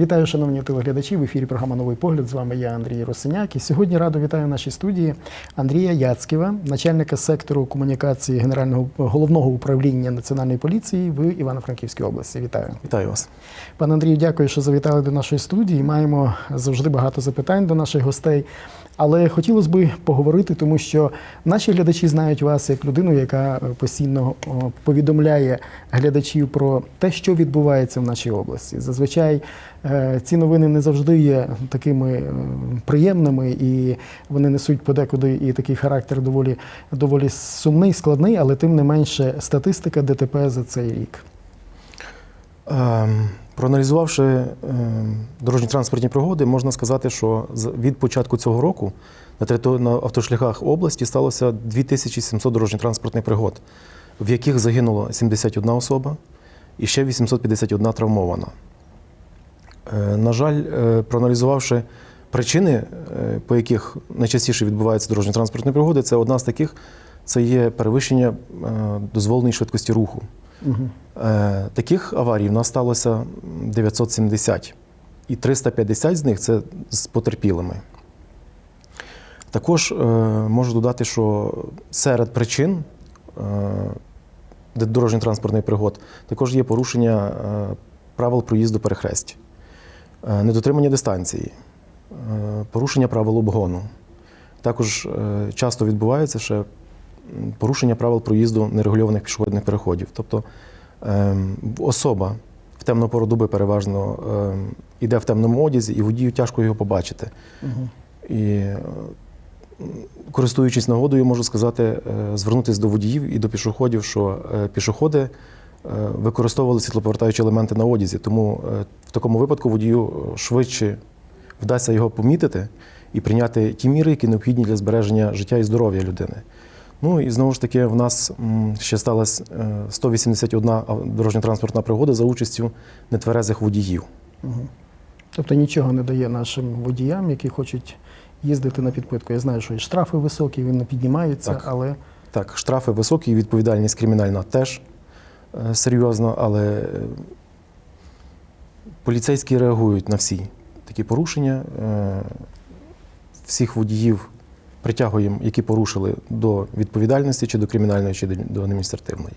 Вітаю, шановні телеглядачі. В ефірі програма Новий погляд. З вами я Андрій Росиняк. І сьогодні радо вітаю в нашій студії Андрія Яцьківа, начальника сектору комунікації Генерального головного управління національної поліції в Івано-Франківській області. Вітаю. Вітаю вас. Пане Андрію, дякую, що завітали до нашої студії. Маємо завжди багато запитань до наших гостей. Але хотілося б поговорити, тому що наші глядачі знають вас як людину, яка е, постійно повідомляє глядачів про те, що відбувається в нашій області. Зазвичай е, ці новини не завжди є такими е, приємними, і вони несуть подекуди і такий характер доволі, доволі сумний, складний, але тим не менше статистика ДТП за цей рік. Ем, Проаналізувавши ем, дорожні транспортні пригоди, можна сказати, що від початку цього року на території автошляхах області сталося 2700 дорожньо-транспортних пригод, в яких загинуло 71 особа і ще 851 травмована. Е, На жаль, е, проаналізувавши причини, е, по яких найчастіше відбуваються дорожньо-транспортні пригоди, це одна з таких це є перевищення е, дозволеної швидкості руху. Угу. Таких аварій в нас сталося 970, і 350 з них це з потерпілими. Також е, можу додати, що серед причин е, дорожньо-транспортних пригод також є порушення правил проїзду перехресть, недотримання дистанції, порушення правил обгону. Також часто відбувається ще порушення правил проїзду нерегульованих пішохідних переходів. Тобто ем, особа в темну пору доби переважно ем, іде в темному одязі, і водію тяжко його побачити. Угу. І е, користуючись нагодою, можу сказати, е, звернутися до водіїв і до пішоходів, що е, пішоходи використовували світлоповертаючі елементи на одязі, тому в такому випадку водію швидше вдасться його помітити і прийняти ті міри, які необхідні для збереження життя і здоров'я людини. Ну і знову ж таки, в нас ще сталася е, 181 дорожньо-транспортна пригода за участю нетверезих водіїв. Угу. Тобто нічого не дає нашим водіям, які хочуть їздити на підпитку. Я знаю, що і штрафи високі, вони піднімаються, Так. але Так, штрафи високі, відповідальність кримінальна теж е, серйозно, але е, поліцейські реагують на всі такі порушення. Всіх водіїв притягуємо, які порушили до відповідальності, чи до кримінальної, чи до- адміністративної.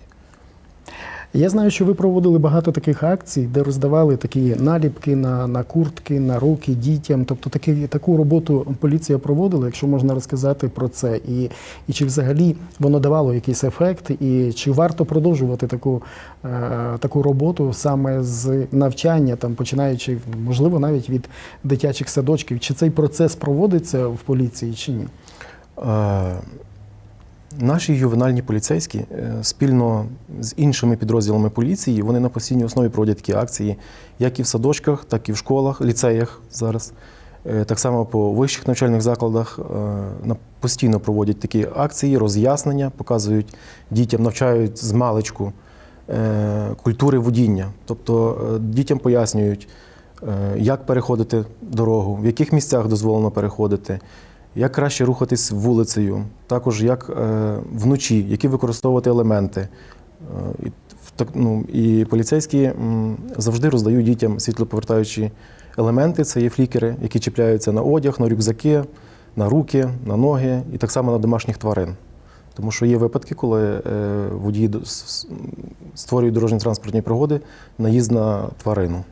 я знаю, що ви проводили багато таких акцій, де роздавали такі наліпки на, на куртки, на руки дітям. Тобто такі, таку роботу поліція проводила, якщо можна розказати про це. І, і чи взагалі воно давало якийсь ефект, і чи варто продовжувати таку, е, таку роботу саме з навчання, там, починаючи, можливо, навіть від дитячих садочків? Чи цей процес проводиться в поліції, чи ні? Е, Наші ювенальні поліцейські е, спільно з іншими підрозділами поліції вони на постійній основі проводять такі акції, як і в садочках, так і в школах, ліцеях зараз. Е, Так само по вищих навчальних закладах постійно проводять такі акції, роз'яснення, показують дітям, навчають з маличку культури водіння. Тобто дітям пояснюють, як переходити дорогу, в яких місцях дозволено переходити, як краще рухатись вулицею, також як е, вночі, які використовувати елементи. Е, ну, і поліцейські завжди роздають дітям світлоповертаючі елементи. Це є флікери, які чіпляються на одяг, на рюкзаки, на руки, на ноги і так само на домашніх тварин. Тому що є випадки, коли е, водії створюють дорожні транспортні пригоди, наїзд на тварину.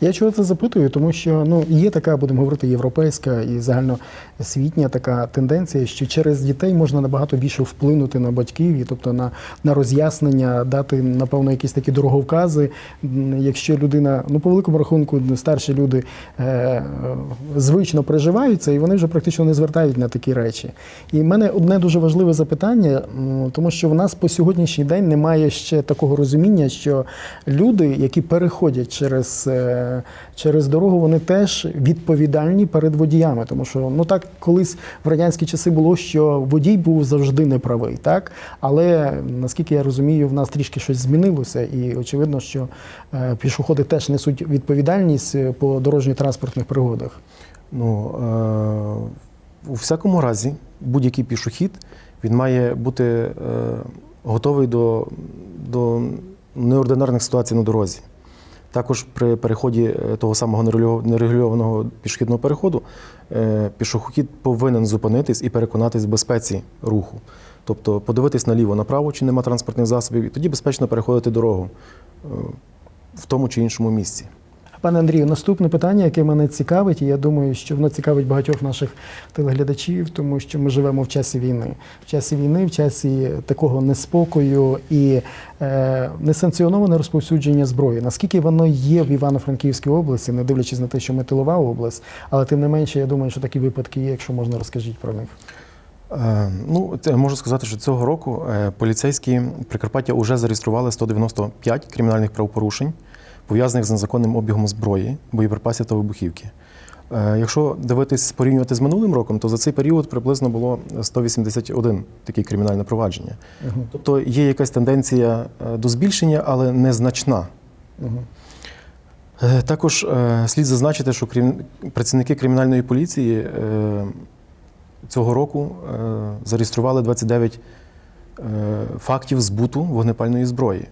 Я чого це запитую, тому що ну є така, будемо говорити, європейська і загальносвітня така тенденція, що через дітей можна набагато більше вплинути на батьків, і тобто на, на роз'яснення, дати напевно якісь такі дороговкази. Якщо людина, ну по великому рахунку, старші люди е, звично приживаються, і вони вже практично не звертають на такі речі. І в мене одне дуже важливе запитання, м, тому що в нас по сьогоднішній день немає ще такого розуміння, що люди, які переходять через, е, через дорогу, вони теж відповідальні перед водіями. Тому що ну так колись в радянські часи було, що водій був завжди неправий, так? Але наскільки я розумію, в нас трішки щось змінилося, і очевидно, що е, пішоходи теж несуть відповідальність е, по дорожньо-транспортних пригодах. Ну, е, у всякому разі, будь-який пішохід він має бути е, готовий до, до неординарних ситуацій на дорозі. Також при переході е, того самого нерегульованого пішохідного переходу е, пішохід повинен зупинитись і переконатись в безпеці руху. Тобто подивитись наліво, направо, чи нема транспортних засобів, і тоді безпечно переходити дорогу в тому чи іншому місці. Пане Андрію, наступне питання, яке мене цікавить, і я думаю, що воно цікавить багатьох наших телеглядачів, тому що ми живемо в часі війни. В часі війни, в часі такого неспокою і е, несанкціоноване розповсюдження зброї. Наскільки воно є в Івано-Франківській області, не дивлячись на те, що ми тилова область, але тим не менше, я думаю, що такі випадки є. Якщо можна, розкажіть про них. Е, Ну, можу сказати, що цього року е, поліцейські Прикарпаття вже зареєстрували 195 кримінальних правопорушень, пов'язаних з незаконним обігом зброї, боєприпасів та вибухівки. Е, Якщо дивитись порівнювати з минулим роком, то за цей період приблизно було 181 таке кримінальне провадження. Угу. Тобто є якась тенденція е, до збільшення, але незначна. Угу. Е, Також слід зазначити, що працівники кримінальної поліції цього року зареєстрували 29 е, фактів збуту вогнепальної зброї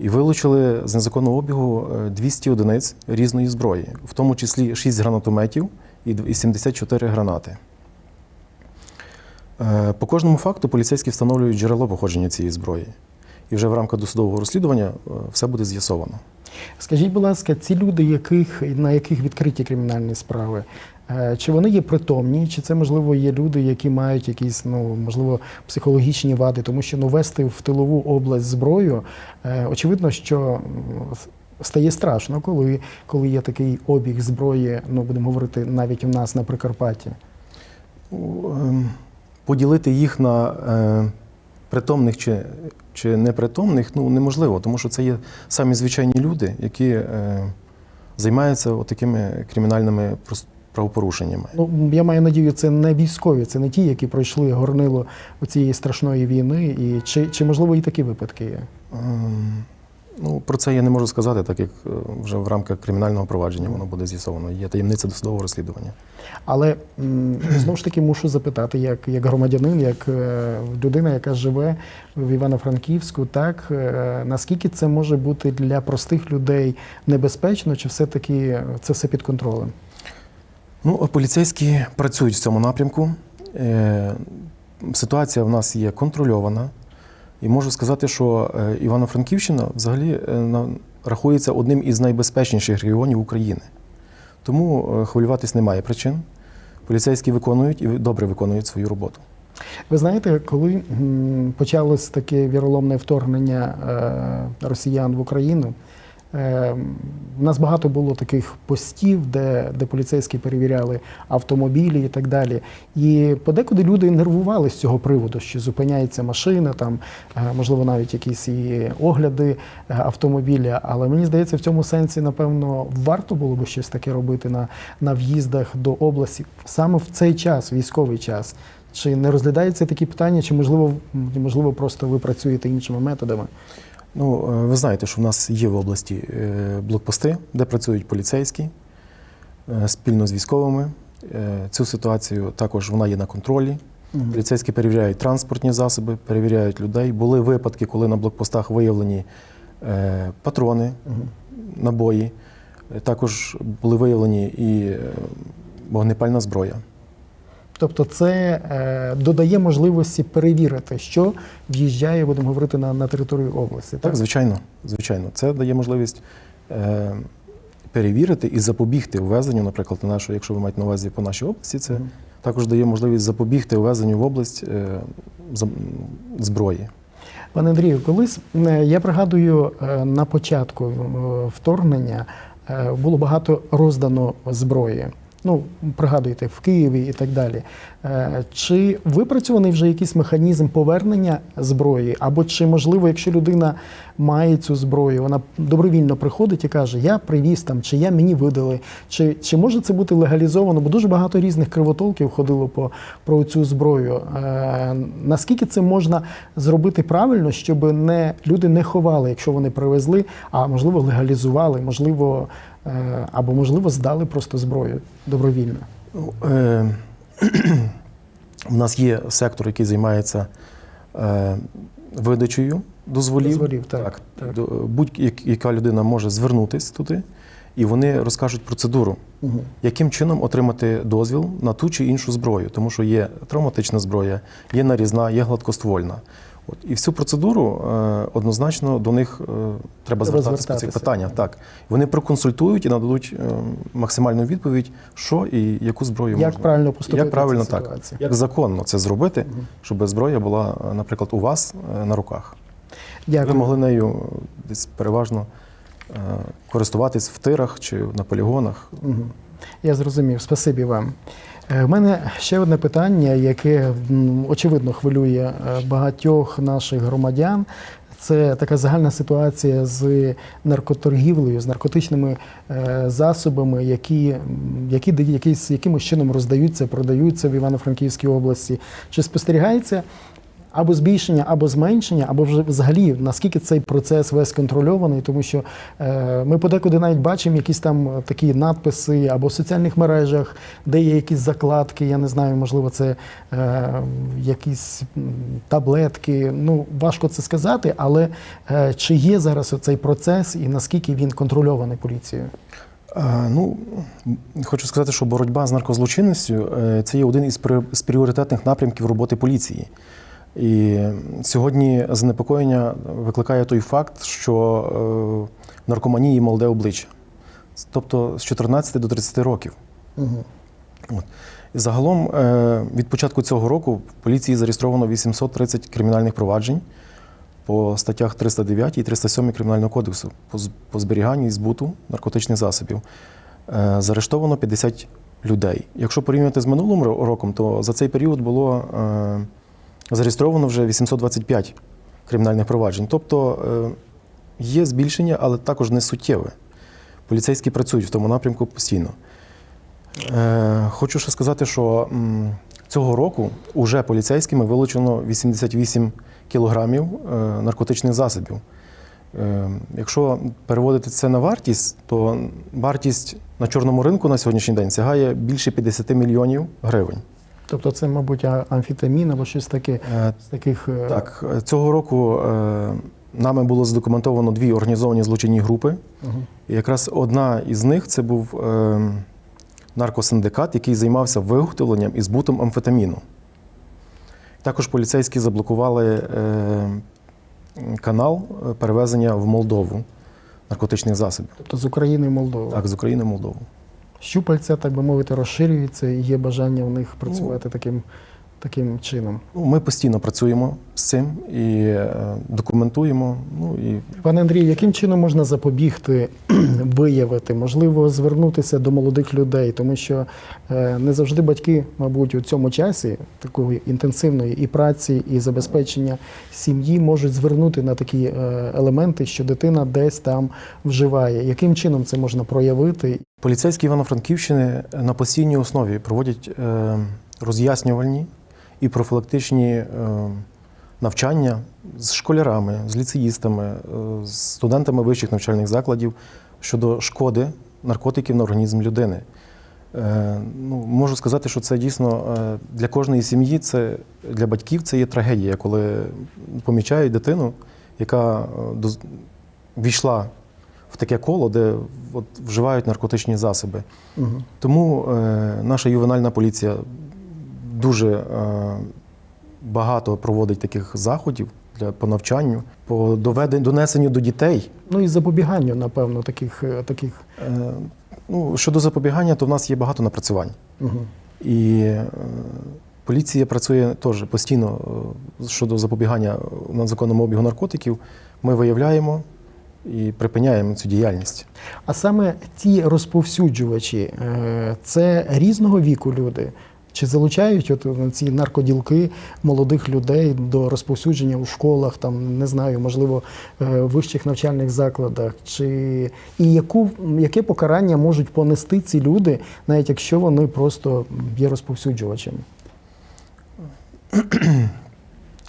і вилучили з незаконного обігу е, 200 одиниць різної зброї, в тому числі 6 гранатометів і 74 гранати. Е, По кожному факту поліцейські встановлюють джерело походження цієї зброї. І вже в рамках досудового розслідування е, все буде з'ясовано. Скажіть, будь ласка, ці люди, яких, на яких відкриті кримінальні справи, е, чи вони є притомні, чи це можливо є люди, які мають якісь ну можливо психологічні вади, тому що ну вести в тилову область зброю, е, очевидно, що стає страшно, коли, коли є такий обіг зброї, ну будемо говорити навіть у нас на Прикарпатті. Ем, Поділити їх на е, притомних чи, чи непритомних ну, неможливо, тому що це є самі звичайні люди, які е, займаються такими кримінальними правопорушеннями. Ну я маю надію, це не військові, це не ті, які пройшли горнило цієї страшної війни, і чи, чи можливо і такі випадки є? Ем, Ну, про це я не можу сказати, так як е, вже в рамках кримінального провадження воно буде з'ясовано. Є таємниця досудового розслідування. Але знову ж таки мушу запитати, як, як громадянин, як е, людина, яка живе в Івано-Франківську, так е, наскільки це може бути для простих людей небезпечно, чи все-таки це все під контролем? Ну, поліцейські працюють в цьому напрямку. Е, Ситуація в нас є контрольована. І можу сказати, що е, Івано-Франківщина взагалі е, рахується одним із найбезпечніших регіонів України. Тому хвилюватись немає причин. Поліцейські виконують і добре виконують свою роботу. Ви знаєте, коли почалось таке віроломне вторгнення росіян в Україну, у нас багато було таких постів, де, де поліцейські перевіряли автомобілі і так далі. І подекуди люди нервували з цього приводу, що зупиняється машина, там е, можливо навіть якісь і огляди е, автомобіля. Але мені здається, в цьому сенсі, напевно, варто було би щось таке робити на, на в'їздах до області саме в цей час, військовий час. Чи не розглядаються такі питання, чи можливо, можливо, просто ви працюєте іншими методами? Ну, е, ви знаєте, що в нас є в області е, блокпости, де працюють поліцейські е, спільно з військовими. Цю ситуацію також вона є на контролі. Поліцейські перевіряють транспортні засоби, перевіряють людей. Були випадки, коли на блокпостах виявлені патрони, набої. Також були виявлені і вогнепальна зброя. Тобто це е, додає можливості перевірити, що в'їжджає, будемо говорити, на, на територію області. Так, звичайно, звичайно. Це дає можливість е, перевірити і запобігти ввезенню, наприклад, на нашу, якщо ви маєте на увазі по нашій області, це Мгм. також дає можливість запобігти ввезенню в область е, зброї. Пане Андрію, колись е, я пригадую на початку вторгнення було багато роздано зброї. Ну, пригадуєте, в Києві і так далі. Е, Чи випрацьований вже якийсь механізм повернення зброї? Або чи можливо, якщо людина має цю зброю, вона добровільно приходить і каже, я привіз там, чи я мені видали, чи, чи може це бути легалізовано? Бо дуже багато різних кривотолків ходило по про цю зброю. Е, наскільки це можна зробити правильно, щоб не люди не ховали, якщо вони привезли, а можливо легалізували, можливо, або можливо здали просто зброю добровільно. Ну, е, у нас є сектор, який займається е, видачею Дозволів, дозволів. так, так. До- Будь-яка людина може звернутися туди, і вони розкажуть процедуру, Угу. яким чином отримати дозвіл на ту чи іншу зброю, тому що є травматична зброя, є нарізна, є гладкоствольна. От і всю процедуру е, однозначно до них е, треба звертатися по цих питаннях. Так вони проконсультують і нададуть е, максимальну відповідь, що і яку зброю Як можна. правильно поступити як правильно так, ситуації? як законно це зробити, Мгм. щоб зброя була, наприклад, у вас е, на руках. Дякую. Ви могли нею десь переважно е, користуватись в тирах чи на полігонах. Мгм. Я зрозумів, спасибі вам. У мене ще одне питання, яке очевидно хвилює е, багатьох наших громадян. Це така загальна ситуація з наркоторгівлею, з наркотичними е, засобами, які, які якимось чином роздаються, продаються в Івано-Франківській області. Чи спостерігається або збільшення, або зменшення, або вже взагалі наскільки цей процес весь контрольований, тому що е, ми подекуди навіть бачимо якісь там е, такі надписи або в соціальних мережах, де є якісь закладки, я не знаю, можливо, це е, якісь таблетки. Ну важко це сказати, але е, чи є зараз оцей процес і наскільки він контрольований поліцією? Е, Ну, хочу сказати, що боротьба з наркозлочинністю е, це є один із пріоритетних напрямків роботи поліції. І сьогодні занепокоєння викликає той факт, що е, в наркоманії молоде обличчя, тобто з 14 до 30 років. Угу. І загалом е, від початку цього року в поліції зареєстровано 830 кримінальних проваджень по статтях 309 і 307 Кримінального кодексу по зберіганню і збуту наркотичних засобів. Е, Заарештовано 50 людей. Якщо порівняти з минулим роком, то за цей період було е, зареєстровано вже 825 кримінальних проваджень. Тобто е, є збільшення, але також не суттєве. Поліцейські працюють в тому напрямку постійно. Е, хочу ще сказати, що цього року уже поліцейськими вилучено 88 кілограмів е, наркотичних засобів. Якщо переводити це на вартість, то вартість на чорному ринку на сьогоднішній день сягає більше 50 мільйонів гривень. Тобто це, мабуть, а- амфетамін або щось таке Е, з таких е, Так, цього року е, нами було задокументовано дві організовані злочинні групи. Мгм. І якраз одна із них це був наркосиндикат, який займався виготовленням і збутом амфетаміну. Також поліцейські заблокували канал перевезення в Молдову наркотичних засобів. Тобто з України в Молдову. Так, з України в Молдову. Щупальця, так би мовити, розширюються і є бажання в них працювати таким, таким чином. Ну, ми постійно працюємо з цим і е, документуємо. Ну, і Пане Андрію, яким чином можна запобігти, виявити, можливо, звернутися до молодих людей, тому що е, не завжди батьки, мабуть, у цьому часі такої інтенсивної і праці, і забезпечення сім'ї можуть звернути на такі е, елементи, що дитина десь там вживає. Яким чином це можна проявити? Поліцейські Івано-Франківщини на постійній основі проводять роз'яснювальні і профілактичні е, навчання з школярами, з ліцеїстами, е, з студентами вищих навчальних закладів щодо шкоди наркотиків на організм людини. Е, ну, можу сказати, що це дійсно для кожної сім'ї, це для батьків це є трагедія, коли помічають дитину, яка війшла в таке коло, де от, вживають наркотичні засоби. Угу. Тому е, наша ювенальна поліція дуже е, багато проводить таких заходів для по навчанню, по доведенню, донесенню до дітей. Ну і запобіганню, напевно, таких. е, таких. Е, ну, щодо запобігання, то в нас є багато напрацювань. Угу. І е, поліція працює теж постійно щодо запобігання незаконному обігу наркотиків. Ми виявляємо і припиняємо цю діяльність. А саме ті розповсюджувачі, це різного віку люди. Чи залучають от е, ці наркоділки молодих людей до розповсюдження у школах, там не знаю, можливо, е, вищих навчальних закладах? Чи і яку яке покарання можуть понести ці люди, навіть якщо вони просто є розповсюджувачами?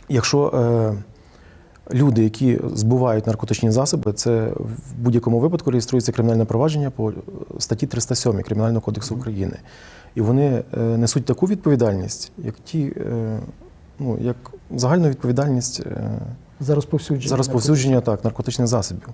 Якщо е, люди, які збувають наркотичні засоби, це в будь-якому випадку реєструється кримінальне провадження по е, статті 307 Кримінального кодексу України. І вони е, несуть таку відповідальність, як ті, е, ну, як загальну відповідальність За розповсюдження. за розповсюдження так, наркотичних засобів.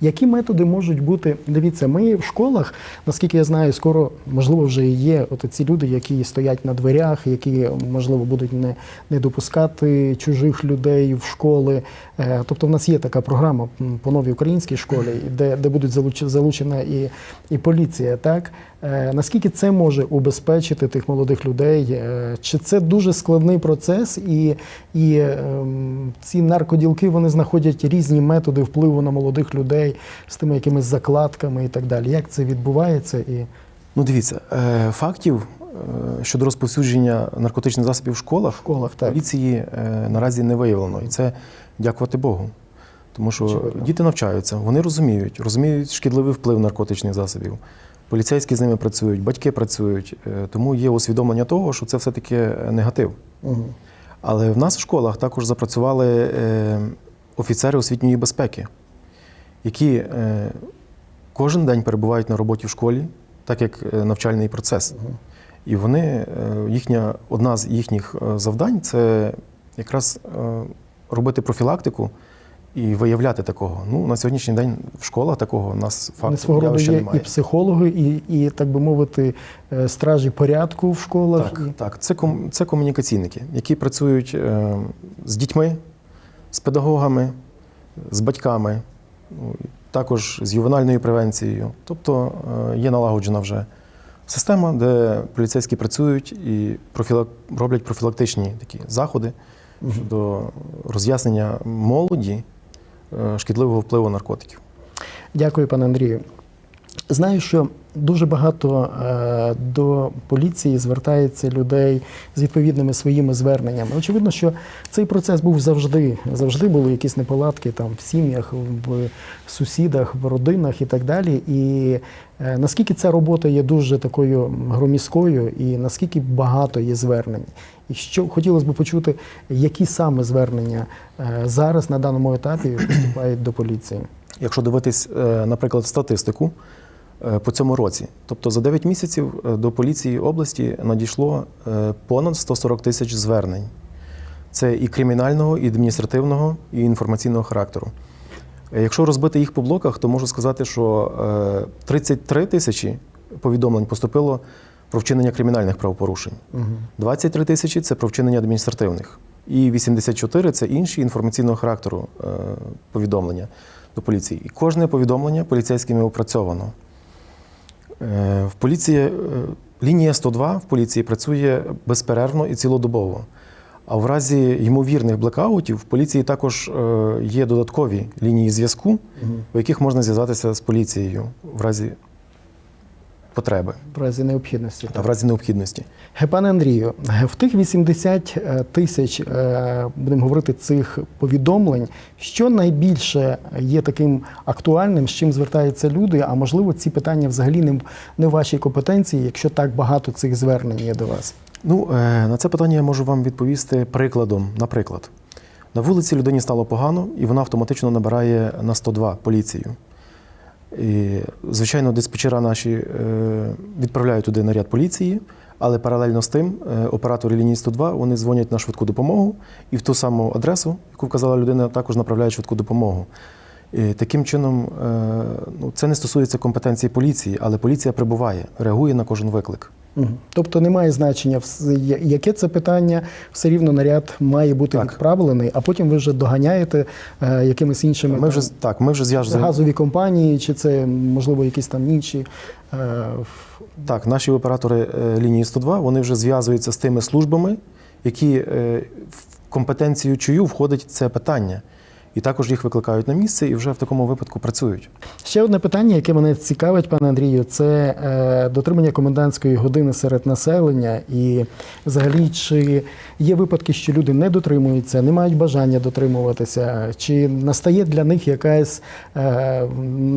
Які методи можуть бути? Дивіться, ми в школах, наскільки я знаю, скоро можливо вже є от ці люди, які стоять на дверях, які можливо будуть не, не допускати чужих людей в школи. Е, Тобто, в нас є така програма по новій українській школі, де, де будуть залучена і, і поліція. Так наскільки це може убезпечити тих молодих людей? Е, Чи це дуже складний процес, і, і ем, ці наркоділки вони знаходять різні методи впливу на молодих людей з тими якимись закладками і так далі? Як це відбувається? І Ну, дивіться, е, фактів е, щодо розповсюдження наркотичних засобів в школах, в школах так. поліції е, наразі не виявлено. І це дякувати Богу. Тому що Очевидно. діти навчаються, вони розуміють, розуміють шкідливий вплив наркотичних засобів. Поліцейські з ними працюють, батьки працюють, е, тому є усвідомлення того, що це все-таки негатив. Угу. Але в нас в школах також запрацювали е, офіцери освітньої безпеки, які е, кожен день перебувають на роботі в школі, так як е, навчальний процес. І вони, е, їхня, одна з їхніх е, завдань це якраз е, робити профілактику і виявляти такого. Ну, на сьогоднішній день в школах такого у нас свого роду є немає. і психологи, і, і, так би мовити, е, стражі порядку в школах. Так, так. Це, ком, це комунікаційники, які працюють е, з дітьми, з педагогами, з батьками, ну, також з ювенальною превенцією. Тобто е, є налагоджена вже система, де поліцейські працюють і профілак, роблять профілактичні такі заходи щодо роз'яснення молоді шкідливого впливу наркотиків. Дякую, пане Андрію. Знаю, що дуже багато е, до поліції звертається людей з відповідними своїми зверненнями. Очевидно, що цей процес був завжди. Завжди були якісь неполадки там в сім'ях, в сусідах, в родинах і так далі. І е, наскільки ця робота є дуже такою громіською, і наскільки багато є звернень. І що хотілося б почути, які саме звернення е, зараз на даному етапі поступають до поліції. Якщо дивитись, наприклад, статистику по цьому році, тобто за 9 місяців е, до поліції області надійшло е, понад 140 тисяч звернень. Це і кримінального, і адміністративного, і інформаційного характеру. Е, Якщо розбити їх по блоках, то можу сказати, що е, 33 тисячі повідомлень поступило про вчинення кримінальних правопорушень. 23 тисячі це про вчинення адміністративних. І 84 це інші інформаційного характеру е, повідомлення до поліції. І кожне повідомлення поліцейськими опрацьовано. Е, В поліції е, лінія 102 в поліції працює безперервно і цілодобово. А в разі ймовірних блекаутів в поліції також е, є додаткові лінії зв'язку, у яких можна зв'язатися з поліцією в разі потреби В разі необхідності. та в разі необхідності. Е, Пане Андрію, е, в тих 80 е, тисяч, будемо говорити, цих повідомлень, що найбільше є таким актуальним, з чим звертаються люди, а можливо, ці питання взагалі не, в- вашій компетенції, якщо так багато цих звернень є до вас. Ну, на це питання я можу вам відповісти прикладом. Наприклад, на вулиці людині стало погано, і вона автоматично набирає на 102 поліцію. І, звичайно, диспетчера наші е, відправляють туди наряд поліції, але паралельно з тим е, оператори лінії 102 вони дзвонять на швидку допомогу і в ту саму адресу, яку вказала людина, також направляють швидку допомогу. І таким чином, е, ну, це не стосується компетенції поліції, але поліція прибуває, реагує на кожен виклик. Тобто немає значення, яке це питання, все рівно наряд має бути Так. відправлений, а потім ви вже доганяєте е, якимись іншими Ми там, вже так, ми вже це газові компанії, чи це можливо якісь там інші. е, Так, наші оператори е, лінії 102 вони вже зв'язуються з тими службами, які е, в компетенцію чию входить це питання. І також їх викликають на місце і вже в такому випадку працюють. Ще одне питання, яке мене цікавить, пане Андрію, це е, дотримання комендантської години серед населення. І взагалі, чи є випадки, що люди не дотримуються, не мають бажання дотримуватися, чи настає для них якась е,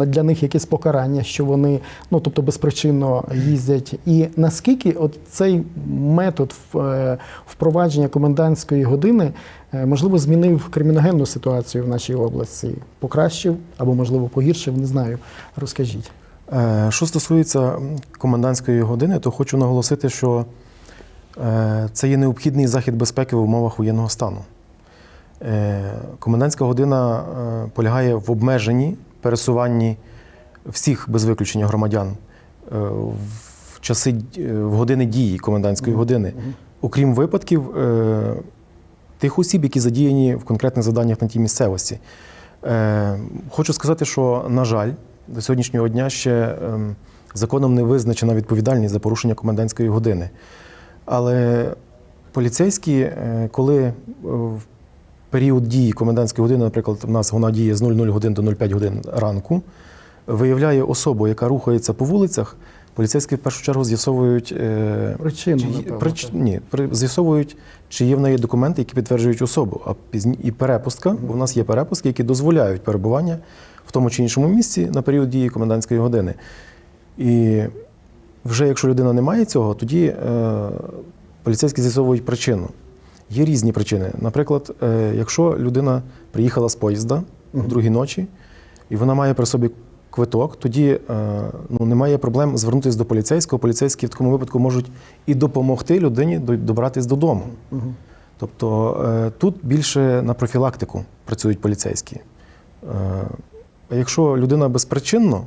для них якесь покарання, що вони ну тобто безпричинно їздять? І наскільки от цей метод е, впровадження комендантської години можливо змінив криміногенну ситуацію в нашій області, покращив або можливо погіршив, не знаю. Розкажіть. Е, Що стосується комендантської години, то хочу наголосити, що е, це є необхідний захід безпеки в умовах воєнного стану. Е, Комендантська година е, полягає в обмеженні пересуванні всіх без виключення громадян е, в часи е, в години дії комендантської години, окрім випадків е, тих осіб, які задіяні в конкретних заданнях на тій місцевості. Е, Хочу сказати, що, на жаль, до сьогоднішнього дня ще ем, законом не визначена відповідальність за порушення комендантської години. Але поліцейські, е, коли е, в період дії комендантської години, наприклад, в нас вона діє з 00 годин до 05 годин ранку, виявляє особу, яка рухається по вулицях, поліцейські в першу чергу з'ясовують. е, Причину, чи напевно, прич- ні, з'ясовують, чи є в неї документи, які підтверджують особу, а пізні і перепустка, бо в нас є перепустки, які дозволяють перебування в тому чи іншому місці на період дії комендантської години. І вже якщо людина не має цього, тоді е, поліцейські з'ясовують причину. Є різні причини. Наприклад, е, якщо людина приїхала з поїзда в другій ночі, і вона має при собі квиток, тоді е, ну, немає проблем звернутися до поліцейського. Поліцейські в такому випадку можуть і допомогти людині до- добратись додому. Тобто е, тут більше на профілактику працюють поліцейські. Е, А якщо людина безпричинно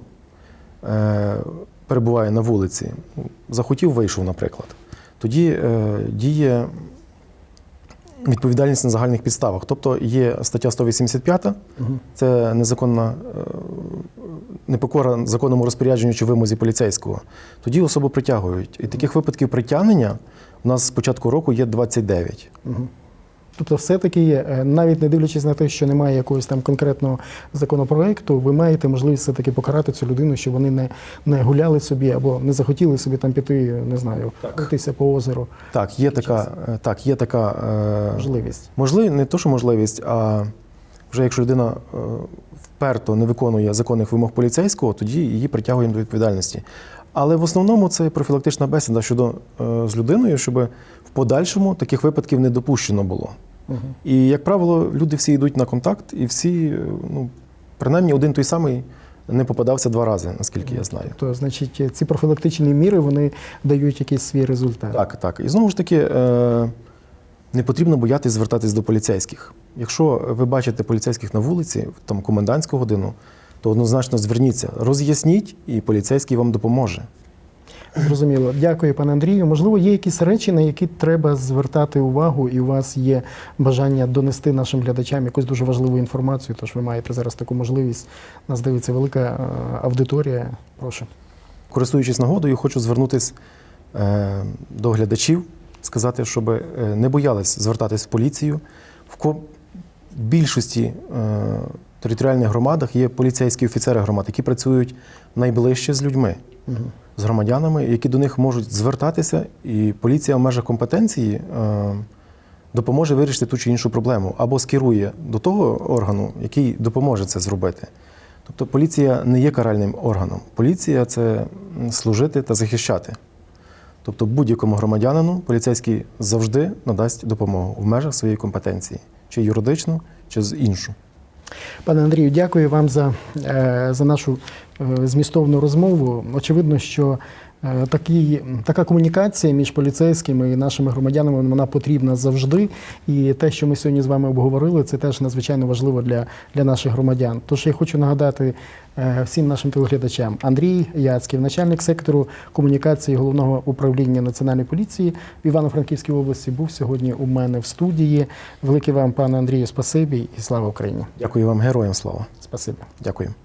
перебуває на вулиці, захотів, вийшов, наприклад, тоді діє відповідальність на загальних підставах. Тобто є стаття 185, це незаконна непокора законному розпорядженню чи вимозі поліцейського. Тоді особу притягують. І таких випадків притягнення у нас з початку року є 29. Мгм. Тобто, все-таки є, е, навіть не дивлячись на те, що немає якогось там конкретного законопроекту, ви маєте можливість все-таки покарати цю людину, щоб вони не, не гуляли собі або не захотіли собі там піти, не знаю, пройтися по озеру. Так, є така, е, так, є така е, Можливість. можливість, не то, що можливість, а вже якщо людина е, вперто не виконує законних вимог поліцейського, тоді її притягуємо до відповідальності. Але в основному це профілактична бесіда щодо е, з людиною, щоб в подальшому таких випадків не допущено було. Мгм. І, як правило, люди всі йдуть на контакт, і всі, е, ну, принаймні, один той самий не попадався два рази, наскільки я знаю. То, значить, ці профілактичні міри вони дають якийсь свій результат. Так, так. І знову ж таки, е, не потрібно боятись звертатись до поліцейських. Якщо ви бачите поліцейських на вулиці, там комендантську годину, то однозначно зверніться, роз'ясніть, і поліцейський вам допоможе. Зрозуміло. Дякую, пане Андрію. Можливо, є якісь речі, на які треба звертати увагу, і у вас є бажання донести нашим глядачам якусь дуже важливу інформацію. Тож ви маєте зараз таку можливість. Нас дивиться велика е, аудиторія. Прошу. Користуючись нагодою, хочу звернутися е, до глядачів, сказати, щоб е, не боялись звертатись в поліцію. В більшості е, територіальних громадах є поліцейські офіцери громад, які працюють найближче з людьми, Мгм. з громадянами, які до них можуть звертатися, і поліція в межах компетенції е, допоможе вирішити ту чи іншу проблему або скерує до того органу, який допоможе це зробити. Тобто поліція не є каральним органом. Поліція це служити та захищати. Тобто будь-якому громадянину поліцейський завжди надасть допомогу в межах своєї компетенції, чи юридичну, чи з іншу. Пане Андрію, дякую вам за, е, за нашу е, змістовну розмову. Очевидно, що е, такі, така комунікація між поліцейськими і нашими громадянами вона потрібна завжди. І те, що ми сьогодні з вами обговорили, це теж надзвичайно важливо для, для наших громадян. Тож я хочу нагадати е, всім нашим телеглядачам Андрій Яцьків, начальник сектору комунікації головного управління національної поліції в Івано-Франківській області, був сьогодні у мене в студії. Велике вам, пане Андрію, спасибі і слава Україні. Дякую вам, героям слава. Спасибі. Дякую.